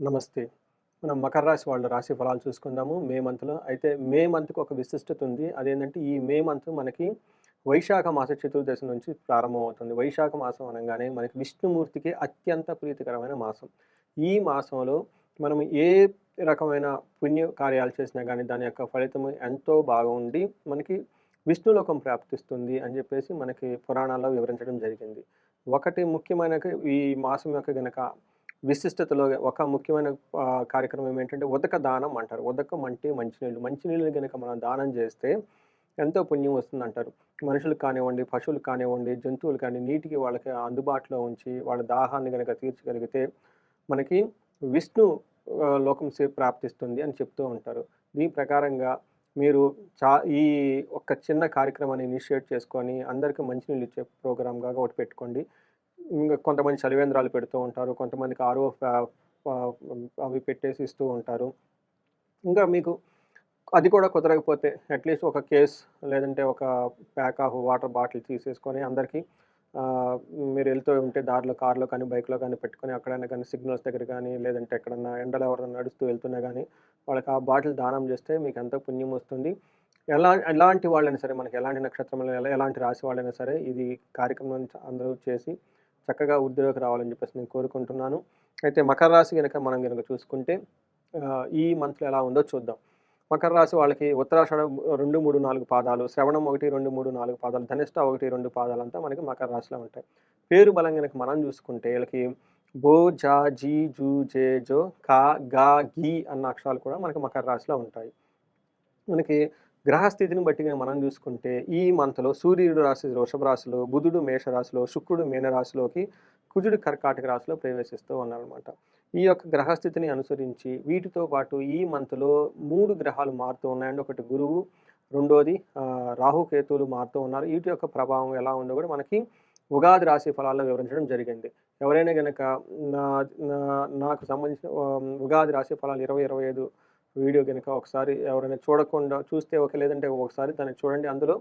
నమస్తే. మనం మకర రాశి వాళ్ళ రాశి ఫలాలు చూసుకుందాము. మే మంత్లో అయితే మే మంత్కి ఒక విశిష్టత ఉంది. అదేంటంటే ఈ మే మంత్ మనకి వైశాఖ మాస చతుర్దశి నుంచి ప్రారంభమవుతుంది వైశాఖ మాసం అనగానే మనకి విష్ణుమూర్తికి అత్యంత ప్రీతికరమైన మాసం. ఈ మాసంలో మనం ఏ రకమైన పుణ్య కార్యాలు చేసినా కానీ దాని యొక్క ఫలితం ఎంతో బాగా ఉండి మనకి విష్ణులోకం ప్రాప్తిస్తుంది అని చెప్పేసి మనకి పురాణాల్లో వివరించడం జరిగింది. ఒకటి ముఖ్యమైన ఈ మాసం యొక్క గనక విశిష్టతలో ఒక ముఖ్యమైన కార్యక్రమం ఏంటంటే ఉదక దానం అంటారు. ఉదకం అంటే మంచినీళ్ళు. మంచినీళ్ళు కనుక మనం దానం చేస్తే ఎంతో పుణ్యం వస్తుంది అంటారు మనుషులకు కానివ్వండి పశువులు కానివ్వండి జంతువులు కానీ నీటికి వాళ్ళకి అందుబాటులో ఉంచి వాళ్ళ దాహాన్ని కనుక తీర్చగలిగితే మనకి విష్ణు లోకం సే ప్రాప్తిస్తుంది అని చెప్తూ ఉంటారు. దీని ప్రకారంగా మీరు చా ఈ ఒక చిన్న కార్యక్రమాన్ని ఇనిషియేట్ చేసుకొని అందరికీ మంచినీళ్ళు ఇచ్చే ప్రోగ్రామ్గా ఒకటి పెట్టుకోండి. ఇంకా కొంతమంది చలివేంద్రాలు పెడుతూ ఉంటారు కొంతమందికి ఆరో అవి పెట్టేసి ఇస్తూ ఉంటారు. ఇంకా మీకు అది కూడా కుదరకపోతే అట్లీస్ట్ ఒక కేస్ లేదంటే ఒక ప్యాక్ ఆఫ్ వాటర్ బాటిల్ తీసేసుకొని అందరికీ మీరు వెళ్తూ ఉంటే దారిలో కార్లో కానీ బైక్లో కానీ పెట్టుకొని ఎక్కడైనా కానీ సిగ్నల్స్ దగ్గర కానీ లేదంటే ఎక్కడన్నా ఎండలో ఎవరైనా నడుస్తూ వెళ్తున్నా కానీ వాళ్ళకి ఆ బాటిల్ దానం చేస్తే మీకు ఎంతో పుణ్యం వస్తుంది. ఎలా ఎలాంటి వాళ్ళైనా సరే మనకి ఎలాంటి నక్షత్రంలో ఎలా ఎలాంటి రాశి వాళ్ళైనా సరే ఇది కార్యక్రమం అందరూ చేసి చక్కగా వృద్ధిలోకి రావాలని చెప్పేసి నేను కోరుకుంటున్నాను. అయితే మకర రాశి కనుక మనం కనుక చూసుకుంటే ఈ మంత్లో ఎలా ఉందో చూద్దాం. మకర రాశి వాళ్ళకి ఉత్తరాషాఢ రెండు మూడు నాలుగు పాదాలు శ్రవణం ఒకటి రెండు మూడు నాలుగు పాదాలు ధనిష్ట ఒకటి రెండు పాదాలు అంతా మనకి మకర రాశిలో ఉంటాయి. పేరు బలం కనుక మనం చూసుకుంటే వీళ్ళకి బో జా జీ జూ జే జో కా గా గీ అన్న అక్షరాలు కూడా మనకి మకర రాశిలో ఉంటాయి. మనకి గ్రహస్థితిని బట్టి మనం చూసుకుంటే ఈ మంత్లో సూర్యుడు రాశి వృషభ రాశిలో బుధుడు మేషరాశిలో శుక్రుడు మీనరాశిలోకి కుజుడు కర్కాటక రాశిలో ప్రవేశిస్తూ ఉన్నారనమాట ఈ యొక్క గ్రహస్థితిని అనుసరించి వీటితో పాటు ఈ మంత్లో మూడు గ్రహాలు మారుతూ ఉన్నాయండి. ఒకటి గురువు రెండోది రాహుకేతువులు మారుతూ ఉన్నారు. వీటి యొక్క ప్రభావం ఎలా ఉందో కూడా మనకి ఉగాది రాశి ఫలాల్లో వివరించడం జరిగింది. ఎవరైనా కనుక నా నా- నాకు సంబంధించిన ఉగాది రాశి ఫలాలు ఇరవై ఇరవై ఐదు వీడియో కనుక ఒకసారి ఎవరైనా చూడకుండా చూస్తే ఒక లేదంటే ఒకసారి దాన్ని చూడండి. అందులో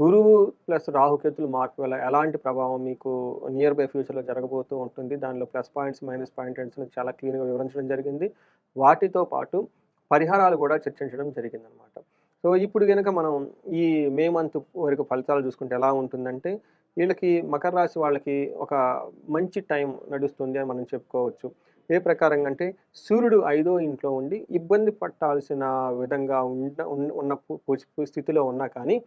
గురువు ప్లస్ రాహుకేతులు మార్పు వల్ల ఎలాంటి ప్రభావం మీకు నియర్ బై ఫ్యూచర్లో జరగబోతూ ఉంటుంది? దానిలో ప్లస్ పాయింట్స్ మైనస్ పాయింట్స్ చాలా క్లీన్గా వివరించడం జరిగింది. వాటితో పాటు పరిహారాలు కూడా చర్చించడం జరిగిందనమాట సో ఇప్పుడు కనుక మనం ఈ మే మంత్ వరకు ఫలితాలు చూసుకుంటే ఎలా ఉంటుందంటే వీళ్ళకి మకర రాశి వాళ్ళకి ఒక మంచి టైం నడుస్తుంది అని మనం చెప్పుకోవచ్చు. ఏ ప్రకారంగా అంటే సూర్యుడు ఐదో ఇంట్లో ఉండి ఇబ్బంది పట్టాల్సిన విధంగా ఉన్న ఉన్న- ఉన్న పు- స్థితిలో ఉన్నా కానీ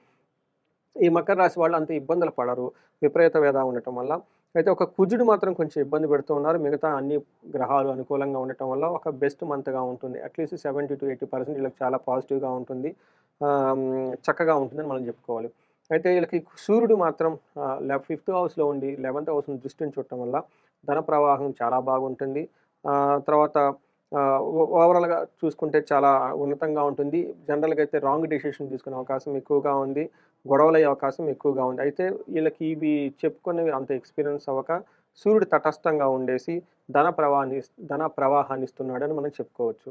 ఈ మకర రాశి వాళ్ళు అంత ఇబ్బందులు పడరు. విపరీత వేద ఉండటం వల్ల. అయితే ఒక కుజుడు మాత్రం కొంచెం ఇబ్బంది పెడుతూ ఉన్నారు. మిగతా అన్ని గ్రహాలు అనుకూలంగా ఉండటం వల్ల ఒక బెస్ట్ మంత్గా ఉంటుంది. At least seventy to eighty percent వీళ్ళకి చాలా పాజిటివ్గా ఉంటుంది. చక్కగా ఉంటుందని మనం చెప్పుకోవాలి. అయితే వీళ్ళకి సూర్యుడు మాత్రం ఫిఫ్త్ హౌస్లో ఉండి లెవెంత్ హౌస్ని దృష్టిని చూడటం వల్ల ధన ప్రవాహం చాలా బాగుంటుంది. తర్వాత ఓవరాల్గా చూసుకుంటే చాలా ఉన్నతంగా ఉంటుంది. జనరల్గా అయితే రాంగ్ డెసిషన్ తీసుకునే అవకాశం ఎక్కువగా ఉంది. గొడవలు అయ్యే అవకాశం ఎక్కువగా ఉంది. అయితే వీళ్ళకి ఇవి చెప్పుకునేవి అంత ఎక్స్పీరియన్స్ అవ్వక సూర్యుడు తటస్థంగా ఉండేసి ధన ప్రవాహాన్ని ధన ప్రవాహాన్ని ఇస్తున్నాడని మనం చెప్పుకోవచ్చు.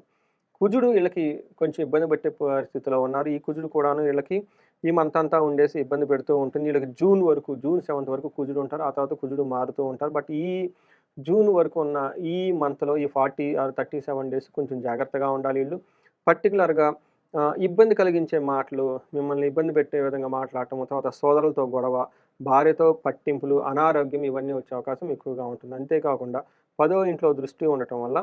కుజుడు వీళ్ళకి కొంచెం ఇబ్బంది పెట్టే పరిస్థితిలో ఉన్నారు. ఈ కుజుడు కూడాను వీళ్ళకి ఈ మంత్ అంతా ఉండేసి ఇబ్బంది పెడుతూ ఉంటుంది. వీళ్ళకి జూన్ వరకు జూన్ సెవెంత్ వరకు కుజుడు ఉంటారు. ఆ తర్వాత కుజుడు మారుతూ ఉంటారు. బట్ ఈ జూన్ వరకు ఉన్న ఈ మంత్లో ఈ forty or thirty seven days కొంచెం జాగ్రత్తగా ఉండాలి వీళ్ళు. పర్టికులర్గా ఇబ్బంది కలిగించే మాటలు మిమ్మల్ని ఇబ్బంది పెట్టే విధంగా మాట్లాడటం తర్వాత సోదరులతో గొడవ భార్యతో పట్టింపులు అనారోగ్యం ఇవన్నీ వచ్చే అవకాశం ఎక్కువగా ఉంటుంది. అంతేకాకుండా పదో ఇంట్లో దృష్టి ఉండటం వల్ల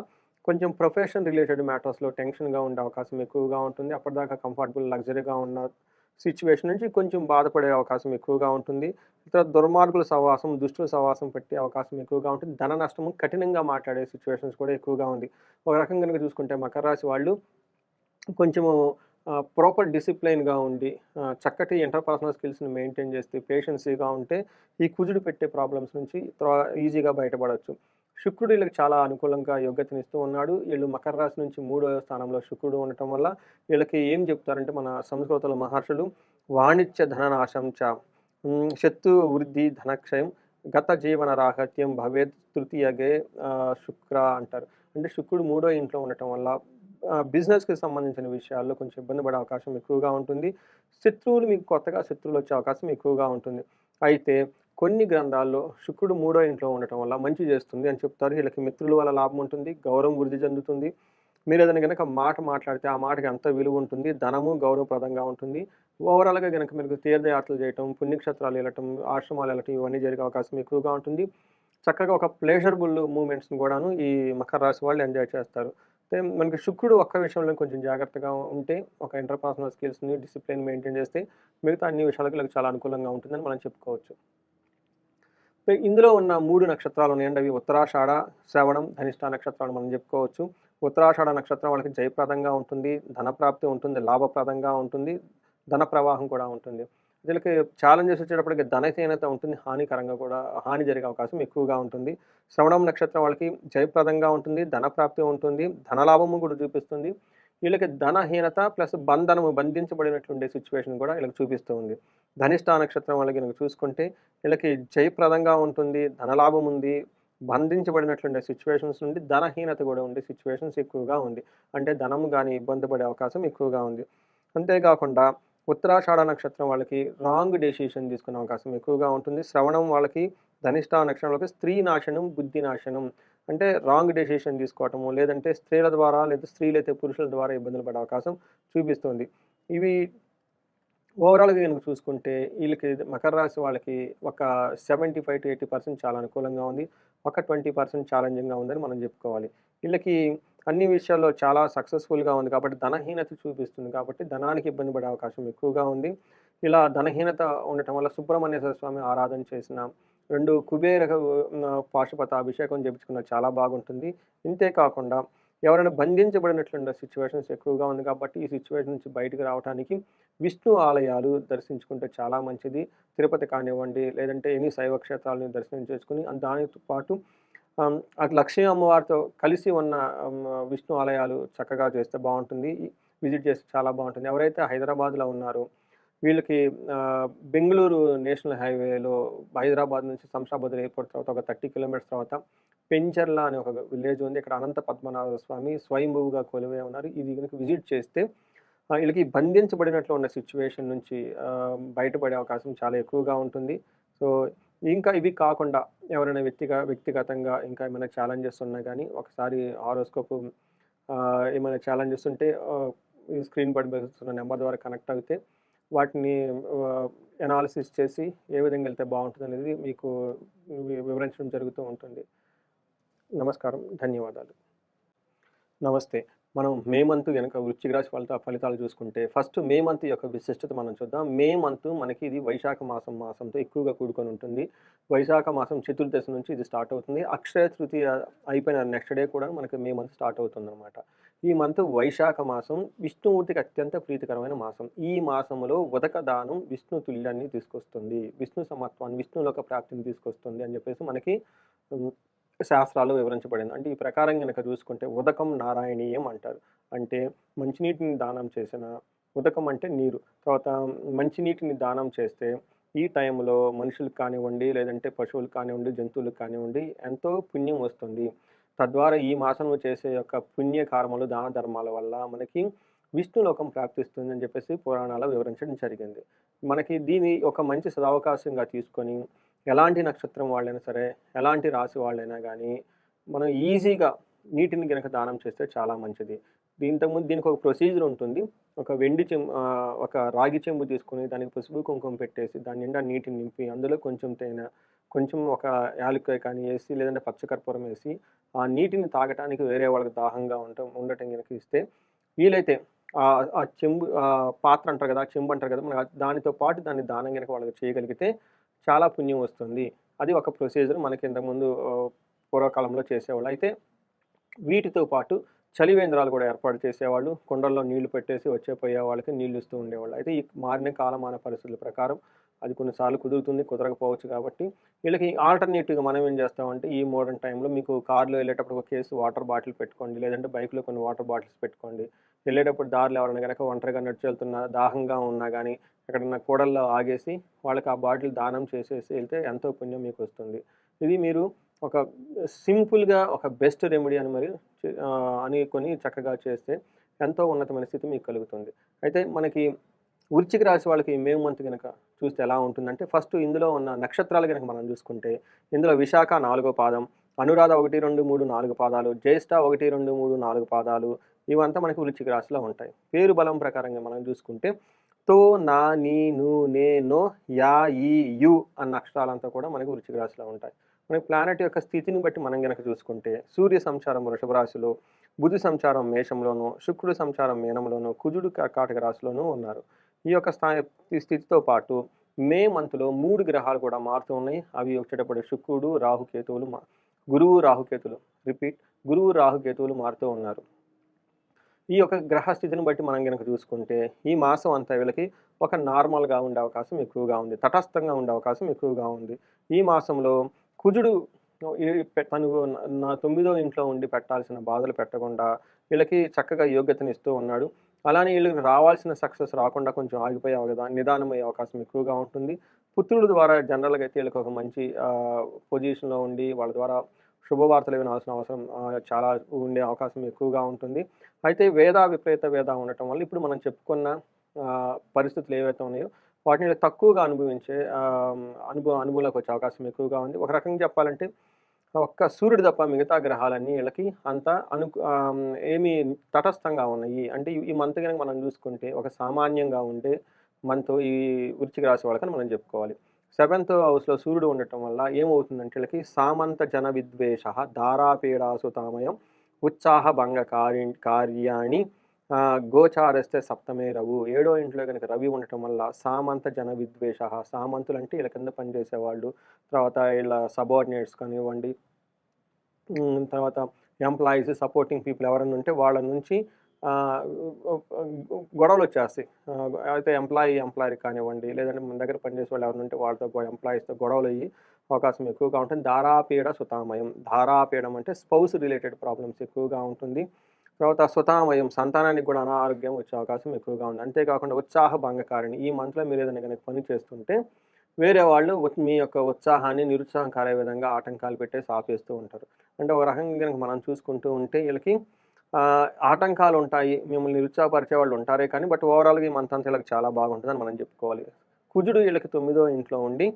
కొంచెం ప్రొఫెషన్ రిలేటెడ్ మ్యాటర్స్లో టెన్షన్గా ఉండే అవకాశం ఎక్కువగా ఉంటుంది. అప్పటిదాకా కంఫర్టబుల్ లగ్జరీగా ఉన్న సిచ్యువేషన్ నుంచి కొంచెం బాధపడే అవకాశం ఎక్కువగా ఉంటుంది. ఇతర దుర్మార్గుల సహవాసం దుష్టుల సహవాసం పెట్టే అవకాశం ఎక్కువగా ఉంటుంది. ధన నష్టము కఠినంగా మాట్లాడే సిచ్యువేషన్స్ కూడా ఎక్కువగా ఉంది. ఒక రకంగా కనుక చూసుకుంటే మకర రాశి వాళ్ళు కొంచెము ప్రాపర్ డిసిప్లైన్గా ఉండి చక్కటి ఇంటర్పర్సనల్ స్కిల్స్ని మెయింటైన్ చేస్తే పేషెన్సీగా ఉంటే ఈ కుజుడు పెట్టే ప్రాబ్లమ్స్ నుంచి త్వర- ఈజీగా బయటపడవచ్చు శుక్రుడు వీళ్ళకి చాలా అనుకూలంగా యోగ్యతనిస్తూ ఉన్నాడు. వీళ్ళు మకర రాశి నుంచి మూడో స్థానంలో శుక్రుడు ఉండటం వల్ల వీళ్ళకి ఏం చెప్తారంటే మన సంస్కృతుల మహర్షులు వాణిజ్య ధననాశం చ శత్రు వృద్ధి ధనక్షయం గత జీవన రాహత్యం భవేత్ తృతీయగే శుక్ర అంటారు. అంటే శుక్రుడు మూడో ఇంట్లో ఉండటం వల్ల బిజినెస్కి సంబంధించిన విషయాల్లో కొంచెం ఇబ్బంది పడే అవకాశం ఎక్కువగా ఉంటుంది. శత్రువులు మీకు కొత్తగా శత్రువులు వచ్చే అవకాశం ఎక్కువగా ఉంటుంది. అయితే కొన్ని గ్రంథాల్లో శుక్రుడు మూడో ఇంట్లో ఉండటం వల్ల మంచి చేస్తుంది అని చెప్తారు. వీళ్ళకి మిత్రుల వల్ల లాభం ఉంటుంది గౌరవం వృద్ధి చెందుతుంది. మీరు ఏదైనా కనుక మాట మాట్లాడితే ఆ మాటకి అంత విలువ ఉంటుంది ధనము గౌరవప్రదంగా ఉంటుంది. ఓవరాల్గా కనుక మీరు తీర్థయాత్రలు చేయటం పుణ్యక్షేత్రాలు వెళ్ళటం ఆశ్రమాలు వెళ్ళటం ఇవన్నీ జరిగే అవకాశం ఎక్కువగా ఉంటుంది. చక్కగా ఒక ప్లేషరబుల్ మూమెంట్స్ని కూడాను ఈ మకర రాశి వాళ్ళు ఎంజాయ్ చేస్తారు. మనకి శుక్రుడు ఒక్క విషయంలో కొంచెం జాగ్రత్తగా ఉంటే ఒక ఇంటర్పర్సనల్ స్కిల్స్ని డిసిప్లిన్ మెయింటైన్ చేస్తే మిగతా అన్ని విషయాలకు వీళ్ళకి చాలా అనుకూలంగా ఉంటుందని మనం చెప్పుకోవచ్చు. ఇందులో ఉన్న మూడు నక్షత్రాలు ఉన్నాయండి. అవి ఉత్తరాషాఢ శ్రవణం ధనిష్ట నక్షత్రాలు మనం చెప్పుకోవచ్చు. ఉత్తరాషాఢ నక్షత్రం వాళ్ళకి జయప్రదంగా ఉంటుంది ధనప్రాప్తి ఉంటుంది లాభప్రదంగా ఉంటుంది ధన ప్రవాహం కూడా ఉంటుంది. వీళ్ళకి ఛాలెంజెస్ వచ్చేటప్పటికి ధనహీనత ఉంటుంది హానికరంగా కూడా హాని జరిగే అవకాశం ఎక్కువగా ఉంటుంది. శ్రవణం నక్షత్రం వాళ్ళకి జయప్రదంగా ఉంటుంది ధనప్రాప్తి ఉంటుంది ధనలాభము కూడా చూపిస్తుంది. వీళ్ళకి ధనహీనత ప్లస్ బంధనము బంధించబడినట్లుండే సిచ్యువేషన్ కూడా వీళ్ళకి చూపిస్తూ ఉంది. ధనిష్ట నక్షత్రం వాళ్ళకి కనుక చూసుకుంటే వీళ్ళకి జయప్రదంగా ఉంటుంది ధనలాభం ఉంది బంధించబడినట్లుండే సిచ్యువేషన్స్ నుండి ధనహీనత కూడా ఉండే సిచ్యువేషన్స్ ఎక్కువగా ఉంది. అంటే ధనము కానీ ఇబ్బంది పడే అవకాశం ఎక్కువగా ఉంది. అంతేకాకుండా ఉత్తరాషాఢ నక్షత్రం వాళ్ళకి రాంగ్ డెసిషన్ తీసుకునే అవకాశం ఎక్కువగా ఉంటుంది. శ్రవణం వాళ్ళకి ధనిష్ట నక్షత్రం వాళ్ళకి స్త్రీ నాశనం బుద్ధి నాశనం అంటే రాంగ్ డెసిషన్ తీసుకోవటము లేదంటే స్త్రీల ద్వారా లేదా స్త్రీలైతే పురుషుల ద్వారా ఇబ్బందులు పడే అవకాశం చూపిస్తుంది. ఇవి ఓవరాల్గా కనుక చూసుకుంటే వీళ్ళకి మకర రాశి వాళ్ళకి ఒక seventy five to eighty percent చాలా అనుకూలంగా ఉంది. ఒక ట్వంటీ పర్సెంట్ ఛాలెంజింగ్గా ఉందని మనం చెప్పుకోవాలి. వీళ్ళకి అన్ని విషయాల్లో చాలా సక్సెస్ఫుల్గా ఉంది కాబట్టి ధనహీనత చూపిస్తుంది కాబట్టి ధనానికి ఇబ్బంది పడే అవకాశం ఎక్కువగా ఉంది. ఇలా ధనహీనత ఉండటం వల్ల సుబ్రహ్మణ్యేశ్వర స్వామి ఆరాధన చేసిన రెండు కుబేర పాశుపత అభిషేకం చేపించుకున్న చాలా బాగుంటుంది. ఇంతే కాకుండా ఎవరైనా బంధించబడినట్లుండే సిచ్యువేషన్స్ ఎక్కువగా ఉంది కాబట్టి ఈ సిచ్యువేషన్ నుంచి బయటకు రావడానికి విష్ణు ఆలయాలు దర్శించుకుంటే చాలా మంచిది. తిరుపతి కానివ్వండి లేదంటే ఎన్ని శైవ క్షేత్రాలను దర్శనం చేసుకుని దానితో పాటు అటు లక్ష్మీ అమ్మవారితో కలిసి ఉన్న విష్ణు ఆలయాలు చక్కగా చేస్తే బాగుంటుంది. విజిట్ చేస్తే చాలా బాగుంటుంది. ఎవరైతే హైదరాబాద్లో ఉన్నారో వీళ్ళకి బెంగళూరు నేషనల్ హైవేలో హైదరాబాద్ నుంచి శంషాబాద్ ఎయిర్పోర్ట్ తర్వాత ఒక థర్టీ కిలోమీటర్స్ తర్వాత పెంచర్ల అనే ఒక విలేజ్ ఉంది. ఇక్కడ అనంత పద్మనాభ స్వామి స్వయంభువుగా కొలువై ఉన్నారు. ఇది కనుక విజిట్ చేస్తే వీళ్ళకి బంధించబడినట్లు ఉన్న సిచ్యువేషన్ నుంచి బయటపడే అవకాశం చాలా ఎక్కువగా ఉంటుంది. సో ఇంకా ఇవి కాకుండా ఎవరైనా వ్యక్తిగా వ్యక్తిగతంగా ఇంకా ఏమైనా ఛాలెంజెస్ ఉన్నా కానీ ఒకసారి ఆరోస్కోప్ ఏమైనా ఛాలెంజెస్ ఉంటే స్క్రీన్ పడిపోతున్న నెంబర్ ద్వారా కనెక్ట్ అయితే వాటిని ఎనాలిసిస్ చేసి ఏ విధంగా వెళ్తే బాగుంటుంది అనేది మీకు వివరించడం జరుగుతూ ఉంటుంది. నమస్కారం. ధన్యవాదాలు. నమస్తే. మనం మే మంత్ కనుక వృశ్చిక రాశి ఫలిత ఫలితాలు చూసుకుంటే ఫస్ట్ మే మంత్ యొక్క విశిష్టత మనం చూద్దాం. మే మంత్ మనకి ఇది వైశాఖ మాసం మాసంతో ఎక్కువగా కూడుకొని ఉంటుంది. వైశాఖ మాసం చతుర్దశి నుంచి ఇది స్టార్ట్ అవుతుంది. అక్షయ తృతీయ అయిపోయిన నెక్స్ట్ డే కూడా మనకి మే మంత్ స్టార్ట్ అవుతుంది అనమాట ఈ మంత్ వైశాఖ మాసం విష్ణుమూర్తికి అత్యంత ప్రీతికరమైన మాసం. ఈ మాసంలో ఉదక దానం విష్ణు తుల్యాన్ని తీసుకొస్తుంది. విష్ణు సమత్వాన్ని విష్ణులోక ప్రాప్తిని తీసుకొస్తుంది అని చెప్పేసి మనకి శాస్త్రాలు వివరించబడింది. అంటే ఈ ప్రకారం కనుక చూసుకుంటే ఉదకం నారాయణీయం అంటారు. అంటే మంచినీటిని దానం చేసిన ఉదకం అంటే నీరు. తర్వాత మంచినీటిని దానం చేస్తే ఈ టైంలో మనుషులకు కానివ్వండి లేదంటే పశువులకు కానివ్వండి జంతువులకు కానివ్వండి ఎంతో పుణ్యం వస్తుంది. తద్వారా ఈ మాసంలో చేసే యొక్క పుణ్య కర్మలు దాన ధర్మాల వల్ల మనకి విష్ణులోకం ప్రాప్తిస్తుంది అని చెప్పేసి పురాణాలు వివరించడం జరిగింది. మనకి దీని ఒక మంచి సదావకాశంగా తీసుకొని ఎలాంటి నక్షత్రం వాళ్ళైనా సరే ఎలాంటి రాశి వాళ్ళైనా కానీ మనం ఈజీగా నీటిని కనుక దానం చేస్తే చాలా మంచిది. దీంతకుముందు దీనికి ఒక ప్రొసీజర్ ఉంటుంది. ఒక వెండి చెంబు ఒక రాగి చెంబు తీసుకుని దానికి పసుపు కుంకుమ పెట్టేసి దాని నిండా నీటిని నింపి అందులో కొంచెం తేనె కొంచెం ఒక యాలక్కాయ కానీ వేసి లేదంటే పచ్చకర్పూరం వేసి ఆ నీటిని తాగటానికి వేరే వాళ్ళకి దాహంగా ఉండటం ఉండటం కనుక ఇస్తే వీలైతే ఆ చెంబు పాత్ర అంటారు కదా చెంబు అంటారు కదా మనకు దానితో పాటు దాన్ని దానం కనుక వాళ్ళకి చేయగలిగితే చాలా పుణ్యం వస్తుంది. అది ఒక ప్రొసీజర్ మనకి ఇంతకుముందు పూర్వకాలంలో చేసేవాళ్ళు. అయితే వీటితో పాటు చలివేంద్రాలు కూడా ఏర్పాటు చేసేవాళ్ళు. కొండల్లో నీళ్ళు పెట్టేసి వచ్చే పోయే వాళ్ళకి నీళ్ళు ఇస్తూ ఉండేవాళ్ళు. అయితే ఈ మారిన కాలమాన పరిస్థితుల ప్రకారం అది కొన్నిసార్లు కుదురుతుంది కుదరకపోవచ్చు కాబట్టి వీళ్ళకి ఆల్టర్నేటివ్గా మనం ఏం చేస్తామంటే ఈ మోడర్న్ టైంలో మీకు కార్లో వెళ్ళేటప్పుడు ఒక కేసు వాటర్ బాటిల్ పెట్టుకోండి లేదంటే బైక్లో కొన్ని వాటర్ బాటిల్స్ పెట్టుకోండి. వెళ్ళేటప్పుడు దారిలో ఎవరైనా కనుక ఒంటరిగా నడిచెళ్తున్నా దాహంగా ఉన్నా కానీ ఎక్కడన్నా కూడల్లో ఆగేసి వాళ్ళకి ఆ బాటిల్ దానం చేసేసి వెళ్తే ఎంతో పుణ్యం మీకు వస్తుంది. ఇది మీరు ఒక సింపుల్గా ఒక బెస్ట్ రెమెడీ అని మరి అని అనుకొని చక్కగా చేస్తే ఎంతో ఉన్నతమైన స్థితి మీకు కలుగుతుంది. అయితే మనకి వృచ్చిక రాశి వాళ్ళకి మే మంత్ కనుక చూస్తే ఎలా ఉంటుందంటే ఫస్ట్ ఇందులో ఉన్న నక్షత్రాలు కనుక మనం చూసుకుంటే ఇందులో విశాఖ నాలుగో పాదం అనురాధ ఒకటి రెండు మూడు నాలుగు పాదాలు జ్యేష్ఠ ఒకటి రెండు మూడు నాలుగు పాదాలు ఇవంతా మనకి వృచ్చిక రాశిలో ఉంటాయి. పేరు బలం ప్రకారంగా మనం చూసుకుంటే తో నా నీ ను నే నో యా ఈ యు అన్న అక్షరాలంతా కూడా మనకి వృచ్చిక రాశిలో ఉంటాయి. మనకి ప్లానెట్ యొక్క స్థితిని బట్టి మనం కనుక చూసుకుంటే సూర్య సంచారం వృషభ రాశిలో బుధి సంచారం మేషంలోను శుక్రుడు సంచారం మీనంలోను కుజుడు కర్కాటక రాశిలోనూ ఉన్నారు. ఈ యొక్క స్థాయి ఈ స్థితితో పాటు మే మంత్లో మూడు గ్రహాలు కూడా మారుతూ ఉన్నాయి. అవి వచ్చేటప్పుడు శుక్రుడు రాహుకేతువులు మా గురువు రాహుకేతులు రిపీట్. గురువు రాహుకేతువులు మారుతూ ఉన్నారు. ఈ యొక్క గ్రహ స్థితిని బట్టి మనం కనుక చూసుకుంటే ఈ మాసం అంతా వీళ్ళకి ఒక నార్మల్గా ఉండే అవకాశం ఎక్కువగా ఉంది. తటస్థంగా ఉండే అవకాశం ఎక్కువగా ఉంది. ఈ మాసంలో కుజుడు తను నా తొమ్మిదో ఇంట్లో ఉండి పెట్టాల్సిన బాధలు పెట్టకుండా వీళ్ళకి చక్కగా యోగ్యతను ఇస్తూ ఉన్నాడు. అలానే వీళ్ళకి రావాల్సిన సక్సెస్ రాకుండా కొంచెం ఆగిపోయే అవకాశం నిదానమయ్యే అవకాశం ఎక్కువగా ఉంటుంది. పుత్రుల ద్వారా జనరల్గా అయితే వీళ్ళకి ఒక మంచి పొజిషన్లో ఉండి వాళ్ళ ద్వారా శుభవార్తలు వినాల్సిన అవసరం చాలా ఉండే అవకాశం ఎక్కువగా ఉంటుంది. అయితే వేద విపరీత వేద ఉండటం వల్ల ఇప్పుడు మనం చెప్పుకున్న పరిస్థితులు ఏవైతే ఉన్నాయో వాటిని తక్కువగా అనుభవించే అనుభవ అనుభవంలోకి వచ్చే అవకాశం ఎక్కువగా ఉంది. ఒక రకంగా చెప్పాలంటే ఒక్క సూర్యుడు తప్ప మిగతా గ్రహాలన్నీ వీళ్ళకి అంత అను ఏమి తటస్థంగా ఉన్నాయి. అంటే ఈ- మంత్ కనుక మనం చూసుకుంటే ఒక సామాన్యంగా ఉండే మంత్ ఈ వృచ్చిక రాశి వాళ్ళకని మనం చెప్పుకోవాలి. సెవెంత్ హౌస్లో సూర్యుడు ఉండటం వల్ల ఏమవుతుందంటే వీళ్ళకి సామంత జన విద్వేష ధారాపీడాసు తామయం ఉత్సాహ భంగ కార్య కార్యాణి గోచారస్తే సప్తమే రవు. ఏడో ఇంట్లో కనుక రవి ఉండటం వల్ల సామంత జన విద్వేష సామంతులు అంటే వీళ్ళ కింద పనిచేసే వాళ్ళు తర్వాత వీళ్ళ సబార్డినేట్స్ కానివ్వండి తర్వాత ఎంప్లాయీస్ సపోర్టింగ్ పీపుల్ ఎవరైనా ఉంటే వాళ్ళ నుంచి గొడవలు వచ్చేస్తాయి. అయితే ఎంప్లాయీ ఎంప్లాయీ కానివ్వండి లేదంటే మన దగ్గర పనిచేసే వాళ్ళు ఎవరైనా ఉంటే వాళ్ళతో ఎంప్లాయీస్తో గొడవలు అయ్యి అవకాశం ఎక్కువగా ఉంటుంది. ధారాపీడ సుతామయం. ధారాపీడం అంటే స్పౌస్ రిలేటెడ్ ప్రాబ్లమ్స్ ఎక్కువగా ఉంటుంది. తర్వాత సుతామయం సంతానానికి కూడా అనారోగ్యం వచ్చే అవకాశం ఎక్కువగా ఉంది. అంతేకాకుండా ఉత్సాహ భంగకారిణి. ఈ మంత్లో మీరు ఏదైనా కనుక పని చేస్తుంటే వేరే వాళ్ళు మీ యొక్క ఉత్సాహాన్ని నిరుత్సాహం కారే విధంగా ఆటంకాలు పెట్టేసి ఆపేస్తూ ఉంటారు. అంటే ఒక రకంగా కనుక మనం చూసుకుంటూ ఉంటే వీళ్ళకి ఆటంకాలు ఉంటాయి. మిమ్మల్ని నిరుత్సాహపరిచే వాళ్ళు ఉంటారే కానీ బట్ ఓవరాల్గా ఈ మంత్ వీళ్ళకి చాలా బాగుంటుందని మనం చెప్పుకోవాలి. కుజుడు వీళ్ళకి తొమ్మిదో ఇంట్లో ఉండి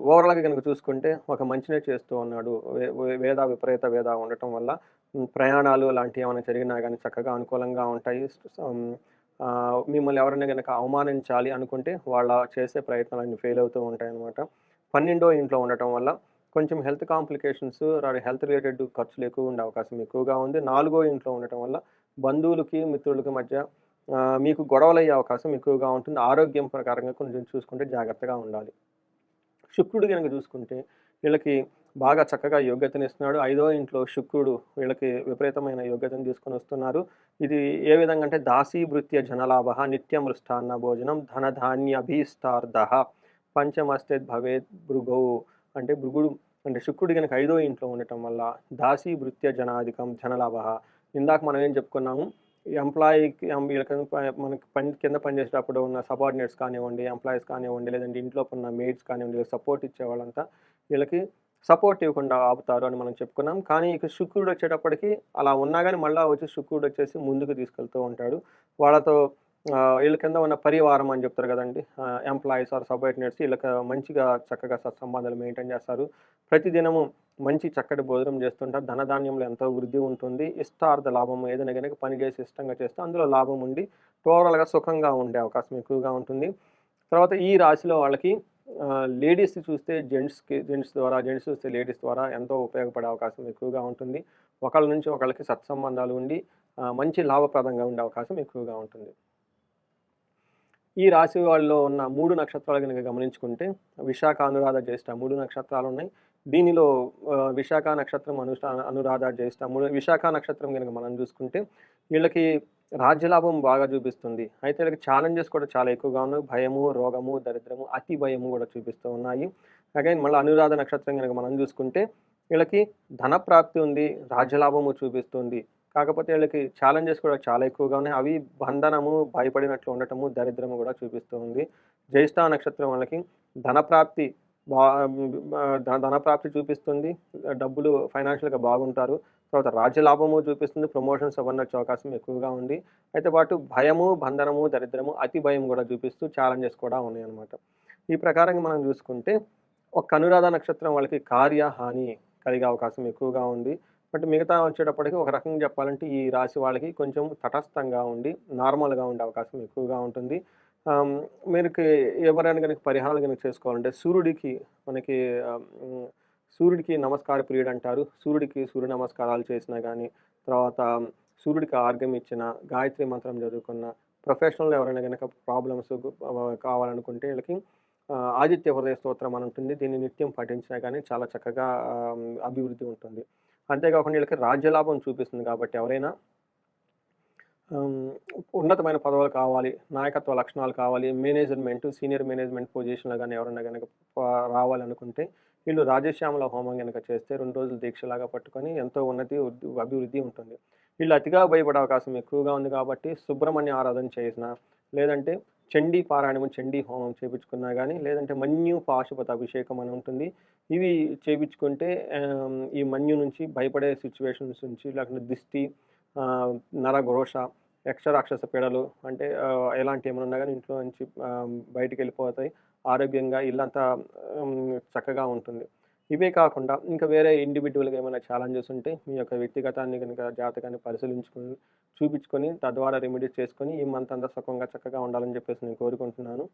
ఓవరాల్గా కనుక చూసుకుంటే ఒక మంచినే చేస్తూ ఉన్నాడు. వే- వే- వేద విపరీత వేద ఉండటం వల్ల ప్రయాణాలు లాంటివి ఏమైనా జరిగినా కానీ చక్కగా అనుకూలంగా ఉంటాయి. మిమ్మల్ని ఎవరైనా కనుక అవమానించాలి అనుకుంటే వాళ్ళ చేసే ప్రయత్నాలన్నీ ఫెయిల్ అవుతూ ఉంటాయి అన్నమాట పన్నెండో ఇంట్లో ఉండటం వల్ల కొంచెం హెల్త్ కాంప్లికేషన్స్ హెల్త్ రిలేటెడ్ ఖర్చులు ఎక్కువ ఉండే అవకాశం ఎక్కువగా ఉంది. నాలుగో ఇంట్లో ఉండటం వల్ల బంధువులకి మిత్రులకి మధ్య మీకు గొడవలు అయ్యే అవకాశం ఎక్కువగా ఉంటుంది. ఆరోగ్యం ప్రకారంగా కొంచెం చూసుకుంటే జాగ్రత్తగా ఉండాలి. శుక్రుడు కనుక చూసుకుంటే వీళ్ళకి బాగా చక్కగా యోగ్యతను ఇస్తున్నాడు ఐదో ఇంట్లో శుక్రుడు వీళ్ళకి విపరీతమైన యోగ్యతను తీసుకొని వస్తున్నారు. ఇది ఏ విధంగా అంటే దాసీ భృత్య జనలాభ నిత్యమృష్టాన్న భోజనం ధనధాన్యభీష్టార్థ పంచమస్తే భవేత్ భృగౌ అంటే భృగుడు అంటే శుక్రుడు కనుక ఐదో ఇంట్లో ఉండటం వల్ల దాసీ భృత్య జనాధికం జనలాభ ఇందాక మనం ఏం చెప్పుకున్నాము? ఎంప్లాయీకి వీళ్ళకి మనకి పని కింద పనిచేసేటప్పుడు ఉన్న సబార్డినేట్స్ కానివ్వండి ఎంప్లాయీస్ కానివ్వండి లేదంటే ఇంట్లో ఉన్న మేడ్స్ కానివ్వండి సపోర్ట్ ఇచ్చేవాళ్ళంతా వీళ్ళకి సపోర్ట్ ఇవ్వకుండా ఆపుతారు అని మనం చెప్పుకున్నాం. కానీ ఇక శుక్రుడు వచ్చేటప్పటికి అలా ఉన్నా కానీ మళ్ళీ వచ్చి శుక్రుడు వచ్చేసి ముందుకు తీసుకెళ్తూ ఉంటాడు. వాళ్ళతో వీళ్ళ కింద ఉన్న పరివారం అని చెప్తారు కదండి. ఎంప్లాయీస్ ఆర్ సబార్డినేట్స్ వీళ్ళకి మంచిగా చక్కగా సత్సంబంధాలు మెయింటైన్ చేస్తారు. ప్రతిదినము మంచి చక్కటి భోజనం చేస్తుంటారు. ధనధాన్యంలో ఎంతో వృద్ధి ఉంటుంది. ఇష్టార్థ లాభం ఏదైనా కనుక పని చేసి ఇష్టంగా చేస్తే అందులో లాభం ఉండి టోరల్గా సుఖంగా ఉండే అవకాశం ఎక్కువగా ఉంటుంది. తర్వాత ఈ రాశిలో వాళ్ళకి లేడీస్ చూస్తే జెంట్స్కి జెంట్స్ ద్వారా జెంట్స్ చూస్తే లేడీస్ ద్వారా ఎంతో ఉపయోగపడే అవకాశం ఎక్కువగా ఉంటుంది. ఒకళ్ళ నుంచి ఒకళ్ళకి సత్సంబంధాలు ఉండి మంచి లాభప్రదంగా ఉండే అవకాశం ఎక్కువగా ఉంటుంది. ఈ రాశి వాళ్ళలో ఉన్న మూడు నక్షత్రాలు కనుక గమనించుకుంటే విశాఖ అనురాధ జ్యేష్ఠ మూడు నక్షత్రాలు ఉన్నాయి. దీనిలో విశాఖ నక్షత్రం అనుష్ఠా అనురాధ జ్యేష్ఠ మూడు విశాఖ నక్షత్రం కనుక మనం చూసుకుంటే వీళ్ళకి రాజ్యలాభం బాగా చూపిస్తుంది. అయితే వీళ్ళకి ఛాలెంజెస్ కూడా చాలా ఎక్కువగా ఉన్నాయి. భయము రోగము దరిద్రము అతి భయము కూడా చూపిస్తూ ఉన్నాయి. అగైన్ మళ్ళీ అనురాధ నక్షత్రం కనుక మనం చూసుకుంటే వీళ్ళకి ధన ప్రాప్తి ఉంది రాజ్యలాభము చూపిస్తుంది. కాకపోతే వీళ్ళకి ఛాలెంజెస్ కూడా చాలా ఎక్కువగా ఉన్నాయి. అవి బంధనము భయపడినట్లు ఉండటము దరిద్రము కూడా చూపిస్తూ ఉంది. జ్యేష్ఠ నక్షత్రం వాళ్ళకి ధనప్రాప్తి బా ధన- ధనప్రాప్తి చూపిస్తుంది. డబ్బులు ఫైనాన్షియల్గా బాగుంటారు. తర్వాత రాజ్యలాభము చూపిస్తుంది. ప్రమోషన్స్ అవన్నీ వచ్చే అవకాశం ఎక్కువగా ఉంది. అయితే పాటు భయము బంధనము దరిద్రము అతి భయం కూడా చూపిస్తూ ఛాలెంజెస్ కూడా ఉన్నాయి అన్నమాట. ఈ ప్రకారంగా మనం చూసుకుంటే ఒక అనురాధ నక్షత్రం వాళ్ళకి కార్య హాని కలిగే అవకాశం ఎక్కువగా ఉంది. బట్ మిగతా వచ్చేటప్పటికి ఒక రకంగా చెప్పాలంటే ఈ రాశి వాళ్ళకి కొంచెం తటస్థంగా ఉండి నార్మల్గా ఉండే అవకాశం ఎక్కువగా ఉంటుంది. మీరు ఎవరైనా కనుక పరిహారాలు కనుక చేసుకోవాలంటే సూర్యుడికి మనకి సూర్యుడికి నమస్కార ప్రియుడు అంటారు. సూర్యుడికి సూర్య నమస్కారాలు చేసినా కానీ తర్వాత సూర్యుడికి ఆర్గం ఇచ్చిన గాయత్రి మంత్రం చదువుకున్న ప్రొఫెషనల్ ఎవరైనా కనుక ప్రాబ్లమ్స్ కావాలనుకుంటే వీళ్ళకి ఆదిత్య హృదయ స్తోత్రం అని ఉంటుంది. దీన్ని నిత్యం పఠించినా కానీ చాలా చక్కగా అభివృద్ధి ఉంటుంది. అంతేకాకుండా వీళ్ళకి రాజ్యలాభం చూపిస్తుంది కాబట్టి ఎవరైనా ఉన్నతమైన పదవులు కావాలి నాయకత్వ లక్షణాలు కావాలి మేనేజ్మెంట్ సీనియర్ మేనేజ్మెంట్ పొజిషన్లో కానీ ఎవరైనా కనుక రావాలనుకుంటే వీళ్ళు రాజశ్యామల హోమం కనుక చేస్తే రెండు రోజులు దీక్షలాగా పట్టుకొని ఎంతో ఉన్నతి అభివృద్ధి ఉంటుంది. వీళ్ళు అతిగా భయపడే అవకాశం ఎక్కువగా ఉంది కాబట్టి సుబ్రహ్మణ్య ఆరాధన చేసిన లేదంటే చండీ పారాయణము చండీ హోమం చేయించుకున్నా కానీ లేదంటే మన్యు పాశుపత అభిషేకం అని ఉంటుంది. ఇవి చేయించుకుంటే ఈ మన్యు నుంచి భయపడే సిచ్యువేషన్స్ నుంచి లేకుంటే దిష్టి నరఘోష యక్షరాక్షస పీడలు అంటే ఎలాంటి ఏమైనా ఉన్నా కానీ ఇంట్లో నుంచి బయటికి వెళ్ళిపోతాయి. ఆరోగ్యంగా ఇల్లంతా చక్కగా ఉంటుంది. ఇవే కాకుండా ఇంకా వేరే ఇండివిజువల్గా ఏమైనా ఛాలెంజెస్ ఉంటే మీ యొక్క వ్యక్తిగతాన్ని కనుక జాతకాన్ని పరిశీలించుకొని చూపించుకొని తద్వారా రెమెడీస్ చేసుకొని ఈ మంత్ అంతా సుఖంగా చక్కగా ఉండాలని చెప్పేసి నేను కోరుకుంటున్నాను.